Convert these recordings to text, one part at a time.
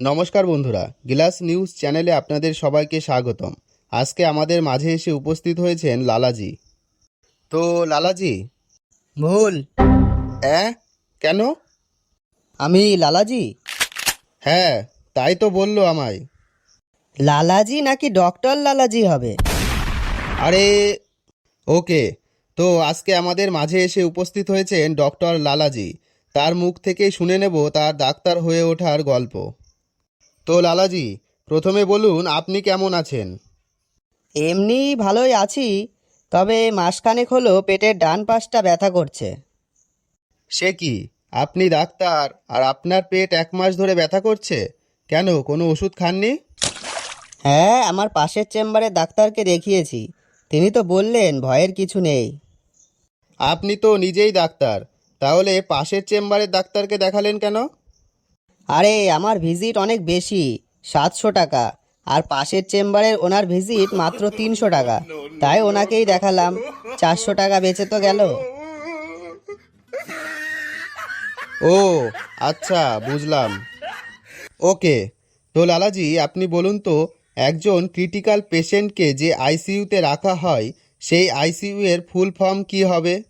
নমস্কার বন্ধুরা গিলাস নিউজ চ্যানেলে আপনাদের সবাইকে স্বাগতম। আজকে আমাদের মাঝে এসে উপস্থিত হয়েছেন লালাজি। তো লালাজি? ভুল। অ্যাঁ? কেন? আমি লালাজি? হ্যাঁ তাই তো বলল আমায়। লালাজি নাকি ডক্টর লালাজি হবে? আরে ওকে। তো আজকে আমাদের মাঝে এসে উপস্থিত হয়েছেন ডক্টর লালাজি। তার মুখ থেকেই শুনে নেব তার ডাক্তার হয়ে ওঠার গল্প। তো লালাজি প্রথমে বলুন আপনি কেমন আছেন? এমনি ভালোই আছি তবে মাসখানেক হলো পেটের ডান পাশটা ব্যথা করছে। সে কি? আপনি ডাক্তার আর আপনার পেট এক মাস ধরে ব্যথা করছে? কেন কোনো ওষুধ খাননি? হ্যাঁ আমার পাশের চেম্বারে ডাক্তারকে দেখিয়েছি। তিনি তো বললেন ভয়ের কিছু নেই। আপনি তো নিজেই ডাক্তার তাহলে পাশের চেম্বারের ডাক্তারকে দেখালেন কেন? আরে, আমার ভিজিট অনেক বেশি, সাতশো টাকা। আর পাশের চেম্বারের ওনার ভিজিট মাত্র তিনশো টাকা। তাই ওনাকেই দেখালাম, চারশো টাকা বেঁচে তো গেল। ও আচ্ছা বুঝলাম। ওকে, তো লালাজি, আপনি বলুন তো, একজন ক্রিটিক্যাল পেশেন্টকে যে আইসিইউতে রাখা হয়, সেই আইসিইউ এর ফুল ফর্ম কি হবে?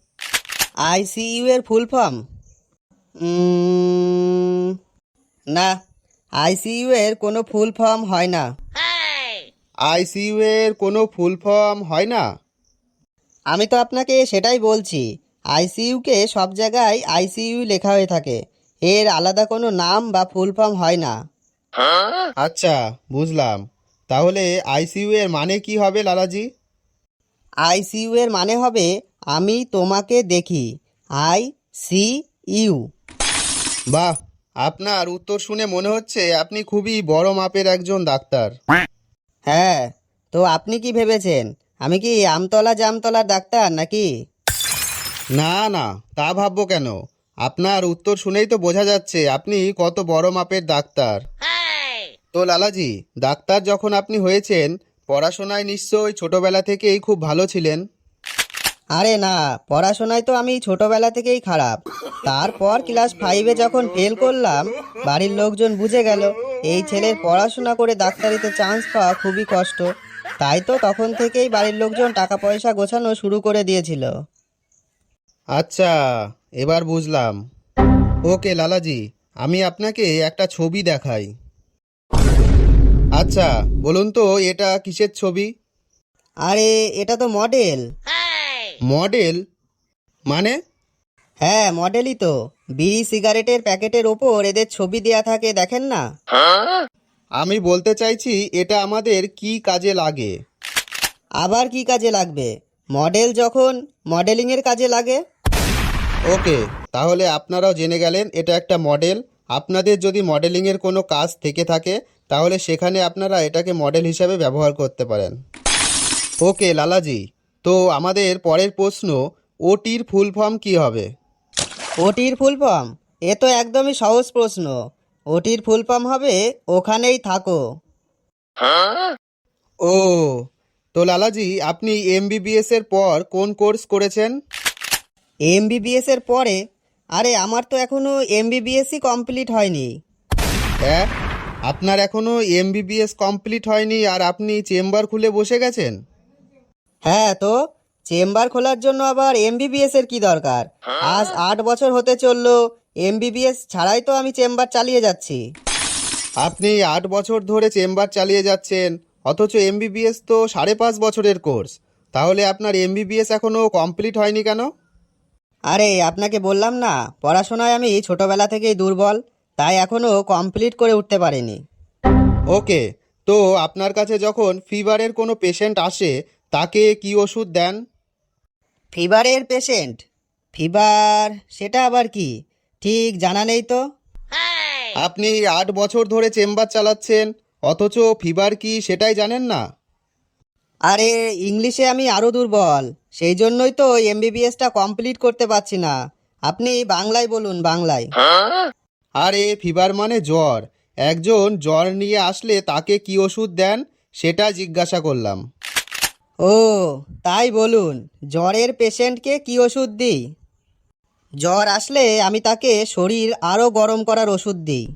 আইসিইউ এর ফুল ফর্ম? না আইসিইউ এর কোনো ফুল ফর্ম হয় না। আইসিইউ এর কোনো ফুল ফর্ম হয় না। আমি তো আপনাকে সেটাই বলছি আইসিইউকে সব জায়গায় আইসিইউ লেখা হয়ে থাকে। এর আলাদা কোনো নাম বা ফুল ফর্ম হয় না। আচ্ছা বুঝলাম। তাহলে আইসিইউ এর মানে কি হবে, লালাজি? আইসিইউ এর মানে হবে, আমি তোমাকে দেখি। আই সি ইউ বাহ! আপনার উত্তর শুনে মনে হচ্ছে আপনি খুবই বড় মাপের একজন ডাক্তার। হ্যাঁ তো আপনি কি ভেবেছেন? আমি কি আমতলা জামতলার ডাক্তার নাকি? না না তা ভাববো কেন? আপনার উত্তর শুনেই তো বোঝা যাচ্ছে আপনি কত বড় মাপের ডাক্তার। তো লালাজি ডাক্তার যখন আপনি হয়েছেন পড়াশোনায় নিশ্চয়ই ছোটবেলা থেকেই খুব ভালো ছিলেন। আরে না পড়াশোনায় তো আমি ছোটবেলা থেকেই খারাপ। তারপর ক্লাস ফাইভে যখন ফেল করলাম বাড়ির লোকজন বুঝে গেল এই ছেলের পড়াশোনা করে ডাক্তারিতে চান্স পাওয়া খুবই কষ্ট। তাই তো তখন থেকেই বাড়ির লোকজন টাকা পয়সা গোছানো শুরু করে দিয়েছিল। আচ্ছা এবার বুঝলাম। ওকে লালাজি আমি আপনাকে একটা ছবি দেখাই। আচ্ছা বলুন তো এটা কিসের ছবি? আরে এটা তো মডেল মডেল? মানে? হ্যাঁ মডেলই তো। বিড়ি সিগারেটের প্যাকেটের ওপর এদের ছবি দেয়া থাকে দেখেন না? আমি বলতে চাইছি এটা আমাদের কি কাজে লাগে? আবার কি কাজে লাগবে? মডেল যখন মডেলিংয়ের কাজে লাগে। ওকে তাহলে আপনারাও জেনে গেলেন এটা একটা মডেল। আপনাদের যদি মডেলিংয়ের কোনো কাজ থেকে থাকে তাহলে সেখানে আপনারা এটাকে মডেল হিসাবে ব্যবহার করতে পারেন। ওকে লালাজি। তো আমাদের পরের প্রশ্ন ওটির ফুল ফর্ম কি হবে? ওটির ফুল ফর্ম? এ তো একদমই সহজ প্রশ্ন। ওটির ফুল ফর্ম হবে ওখানেই থাকো। ও তো লালাজি আপনি এমবিবিএস এর পর কোন কোর্স করেছেন? এমবিবিএস এর পরে? আরে আমার তো এখনও এমবিবিএসই কমপ্লিট হয়নি। হ্যাঁ আপনার এখনও এমবিবিএস কমপ্লিট হয়নি আর আপনি চেম্বার খুলে বসে গেছেন? হ্যাঁ তো চেম্বার খোলার জন্য আবার এমবিবিএস এর কি দরকার? আজ আট বছর হতে চলল এমবিবিএস ছাড়াই তো আমি চেম্বার চালিয়ে যাচ্ছি। আপনি আট বছর ধরে চেম্বার চালিয়ে যাচ্ছেন অথচ এমবিবিএস তো সাড়ে পাঁচ বছরের কোর্স। তাহলে আপনার এমবিবিএস এখনও কমপ্লিট হয়নি কেন? আরে আপনাকে বললাম না পড়াশোনায় আমি ছোটবেলা থেকেই দুর্বল তাই এখনও কমপ্লিট করে উঠতে পারিনি। ওকে তো আপনার কাছে যখন ফিভারের কোনো পেশেন্ট আসে তাকে কি ওষুধ দেন? ফিভারের পেশেন্ট। ফিভার সেটা আবার কি? ঠিক জানা নেই তো? আপনি আট বছর ধরে চেম্বার চালাচ্ছেন অথচ ফিভার কি সেটাই জানেন না? আরে ইংলিশে আমি আরও দুর্বল। সেই জন্যই তো এমবিবিএসটা কমপ্লিট করতে পারছি না। আপনি বাংলায় বলুন বাংলায়। আরে ফিভার মানে জ্বর। একজন জ্বর নিয়ে আসলে তাকে কি ওষুধ দেন সেটা জিজ্ঞাসা করলাম। ও তাই বলুন জ্বরের পেশেন্টকে কি ওষুধ দিই? জ্বর আসলে আমি তাকে শরীর আরও গরম করার ওষুধ দিই।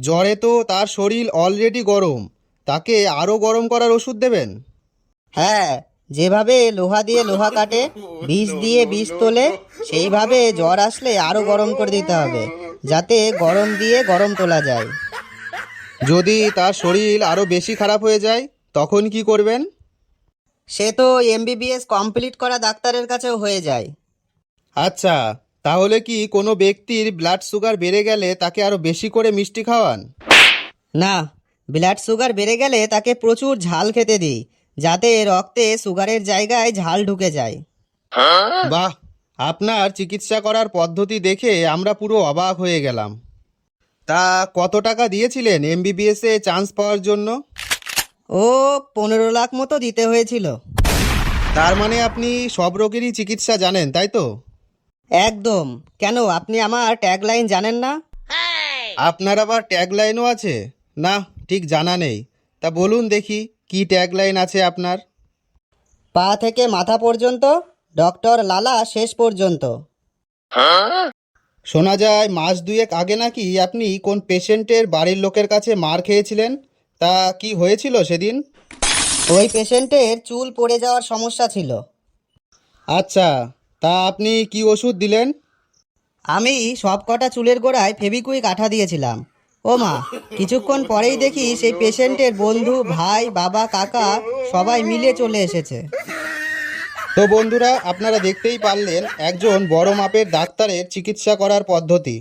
জ্বরে তো তার শরীর অলরেডি গরম। তাকে আরও গরম করার ওষুধ দেবেন? হ্যাঁ যেভাবে লোহা দিয়ে লোহা কাটে বিষ দিয়ে বিষ তোলে সেইভাবে জ্বর আসলে আরও গরম করে দিতে হবে যাতে গরম দিয়ে গরম তোলা যায়। যদি তার শরীর আরও বেশি খারাপ হয়ে যায় তখন কি করবেন? সে তো এমবিবিএস কমপ্লিট করা ডাক্তারের কাছেও হয়ে যায়। আচ্ছা তাহলে কি কোনো ব্যক্তির ব্লাড সুগার বেড়ে গেলে তাকে আরও বেশি করে মিষ্টি খাওয়ান? না ব্লাড সুগার বেড়ে গেলে তাকে প্রচুর ঝাল খেতে দিই যাতে রক্তে সুগারের জায়গায় ঝাল ঢুকে যায়। বাহ আপনার চিকিৎসা করার পদ্ধতি দেখে আমরা পুরো অবাক হয়ে গেলাম। তা কত টাকা দিয়েছিলেন এমবিবিএসে চান্স পাওয়ার জন্য? ও পনেরো লাখ মতো দিতে হয়েছিল। তার মানে আপনি সব রোগেরই চিকিৎসা জানেন তাই তো? একদম। কেন আপনি আমার ট্যাগলাইন জানেন না? আপনার আবার ট্যাগলাইনও আছে? না ঠিক জানা নেই। তা বলুন দেখি কি ট্যাগলাইন আছে আপনার? পা থেকে মাথা পর্যন্ত ডক্টর লালা শেষ পর্যন্ত। শোনা যায় মাস দুয়েক আগে নাকি আপনি কোন পেশেন্টের বাড়ির লোকের কাছে মার খেয়েছিলেন? তা কি হয়েছিল সেদিন? ওই পেশেন্টের চুল পড়ে যাওয়ার সমস্যা ছিল। আচ্ছা তা আপনি কি ওষুধ দিলেন? আমি সব কটা চুলের গোড়ায় ফেবিকুইক আঠা দিয়েছিলাম। ও মা কিছুক্ষণ পরেই দেখি সেই পেশেন্টের বন্ধু ভাই বাবা কাকা সবাই মিলে চলে এসেছে। তো বন্ধুরা আপনারা দেখতেই পারলেন একজন বড় মাপের ডাক্তারের চিকিৎসা করার পদ্ধতি।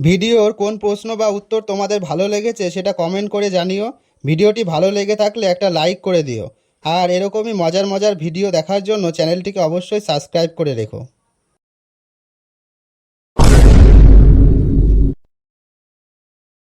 ভিডিওর কোন প্রশ্ন বা উত্তর তোমাদের ভালো লেগেছে সেটা কমেন্ট করে জানিও। ভিডিওটি ভালো লেগে থাকলে একটা লাইক করে দিও। আর এরকমই মজার মজার ভিডিও দেখার জন্য চ্যানেলটিকে অবশ্যই সাবস্ক্রাইব করে রেখো।